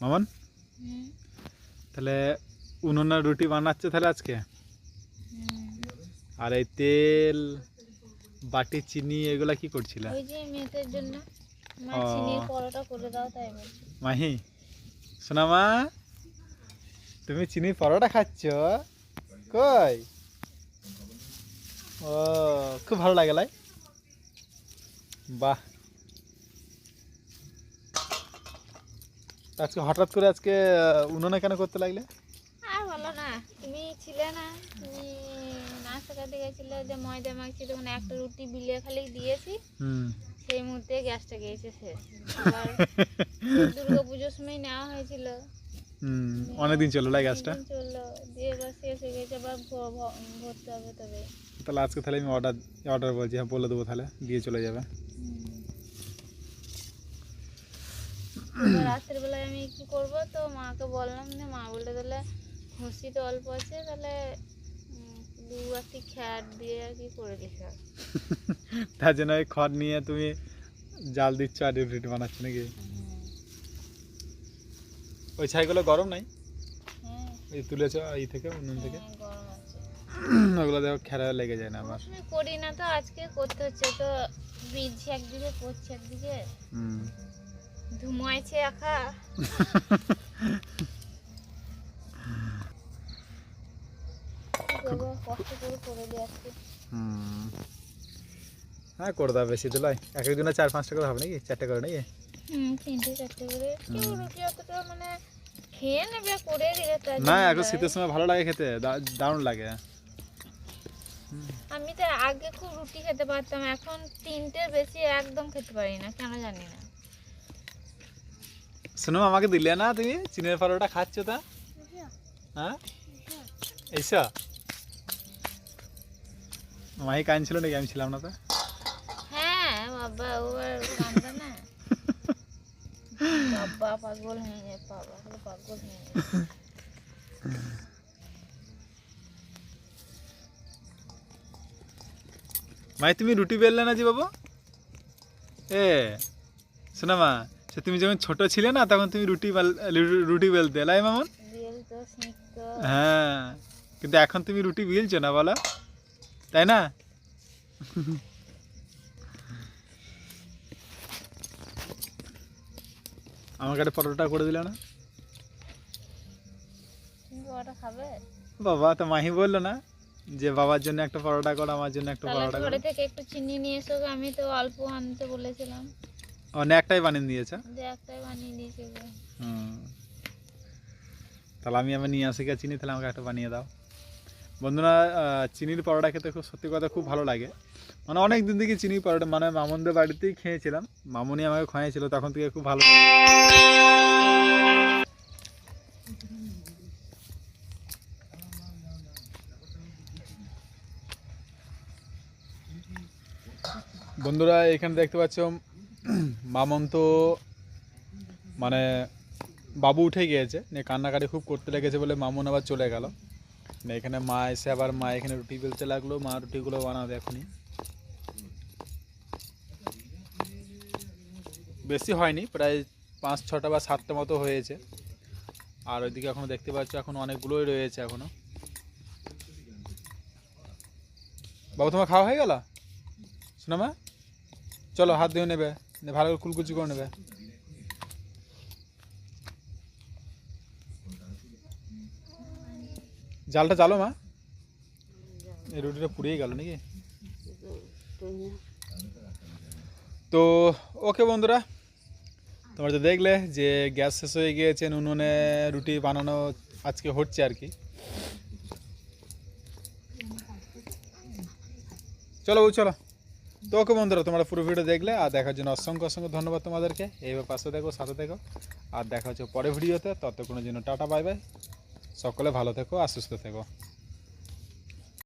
মামন? তাহলে উনুনে রুটি বানাচ্ছে তাহলে আজকে? আর এই তেল বাটি চিনি এগুলা কি করছিলা? মাহি সোনামা তুমি চিনি পরোটা খাচ্ছ? কই? ও খুব ভালো লাগে লাই। বাহ আজকে হঠাৎ করে আজকে উনুনে কেন করতে লাগলে? আর বলো না তুমি ছিলে না তুমি নাচ শেখাতে গেছিলে যে ময়দা মাখছি তখন একটা রুটি বিলিয়ে খালি দিয়েছি। হুম। সেই মুহূর্তে গ্যাসটা গিয়েছে শেষ আবার দুর্গা পুজোর সময় নেওয়া হয়েছিল। হুম অনেকদিন চলো লাই গাছটা অনেকদিন চলল দিয়ে এবার শেষ হয়ে গেছে আবার ভরতে হবে তবে। তাহলে আজকে তাহলে আমি অর্ডার অর্ডার বলছি হ্যাঁ বলে দেবো তাহলে দিয়ে চলে যাবে এবার রাত্রের বেলায় আমি কি করব? তো মাকে বললাম যে মা বললে তাহলে খুশি তো অল্প আছে তাহলে দু বাটি খ্যাট দিয়ে আর কি করে দিস তার জন্য ওই খড় নিয়ে তুমি জাল দিচ্ছ আর রুটি বানাচ্ছ নাকি? ওই ছাইগুলো গরম নাই? হ্যাঁ। এই তুলেছ এই থেকে উনুন থেকে? হ্যাঁ, ওগুলো দেখো খেরা লেগে যায় না আমার। আমি করি না তো আজকে করতে হচ্ছে। তো বীজ একদিকে করছে একদিকে। হুম। ধুমাইছে একা। হ্যাঁ করে দাও বেশি তো এক চার পাঁচটা করে হবে নাকি? চারটে করে নাকি? তিনটে চারটে করে। কেউ মানে খেয়ে নেবে করে দিলে না এখন শীতের সময় ভালো লাগে খেতে দারুণ লাগে। আমি তো আগে খুব রুটি খেতে পারতাম এখন তিনটের বেশি একদম খেতে পারি না কেন জানি না। শুনো আমাকে দিলে না তুমি? চিনের পরোটা খাচ্ছ তা? হ্যাঁ? এইসা মাহি কাঁদছিল নাকি? আমি ছিলাম না তো? হ্যাঁ বাবা ও কান্দে না। বাবা পাগল হয়ে যায় বাবা হলো পাগল হয়ে যায়। মাই তুমি রুটি বেললে না জি বাবু? এ শোনা মা সে তুমি যখন ছোট ছিলে না তখন তুমি রুটি রুটি বেলতে লাই মামন? হ্যাঁ কিন্তু এখন তুমি রুটি বেলছো না বলো। তাই না? আমাকে একটা পরোটা করে দিলে না? বাবা তো মাহি বলল না যে বাবার জন্য একটা পরোটা করো আমার জন্য একটা পরোটা করো। থেকে একটু চিনি নিয়ে এসো আমি তো অল্প আনতে বলেছিলাম। অনেক একটাই বানিয়ে দিয়েছে বানিয়ে দিয়েছে তাহলে আমি আবার নিয়ে আসি গিয়ে চিনি তাহলে আমাকে একটা বানিয়ে দাও। বন্ধুরা চিনির পরোটা খেতে খুব সত্যি কথা খুব ভালো লাগে। মানে অনেক দিন থেকে চিনির পরোটা মানে মামনদের বাড়িতেই খেয়েছিলাম। মামনি আমাকে খাইয়েছিল তখন থেকে খুব ভালো লাগে। বন্ধুরা এখানে দেখতে পাচ্ছ মামন তো মানে বাবু উঠে গিয়েছে, নিয়ে কান্নাকাটি খুব করতে লেগেছে বলে মামুন আবার চলে গেল। এখানে মা এসে আবার, মা এখানে রুটি বেলতে লাগল, মা রুটিগুলো বানাবে এখনই। বেশি হয়নি, প্রায় পাঁচ, ছটা বা সাতটা মতো হয়েছে। আর ওইদিকে এখনও দেখতে পাচ্ছ, এখন অনেকগুলোই রয়েছে এখনও। বাবু, তোমার খাওয়া হয়ে গেল? শোনা মা চলো হাত ধুয়ে নেবে। ভালো করে কুলকুচি করে নেবে। জালটা চালো মা? এই রুটিটা পুড়িয়ে গেল নাকি? তো ওকে বন্ধুরা তোমরা তো দেখলে যে গ্যাস শেষ হয়ে গিয়েছে উনুনে রুটি বানানো আজকে হচ্ছে আর কি। চলো বউ, চলো। তো ওকে বন্ধুরা, তোমরা পুরো ভিডিও দেখলে, আর দেখার জন্য অসংখ্য অসংখ্য ধন্যবাদ তোমাদেরকে। এইভাবে পাশে দেখো, সাথে দেখো। আর দেখা হচ্ছে পরে ভিডিওতে ততক্ষণের জন্য টাটা বাই বাই সকলে ভালো থেকো আর সুস্থ থেকো।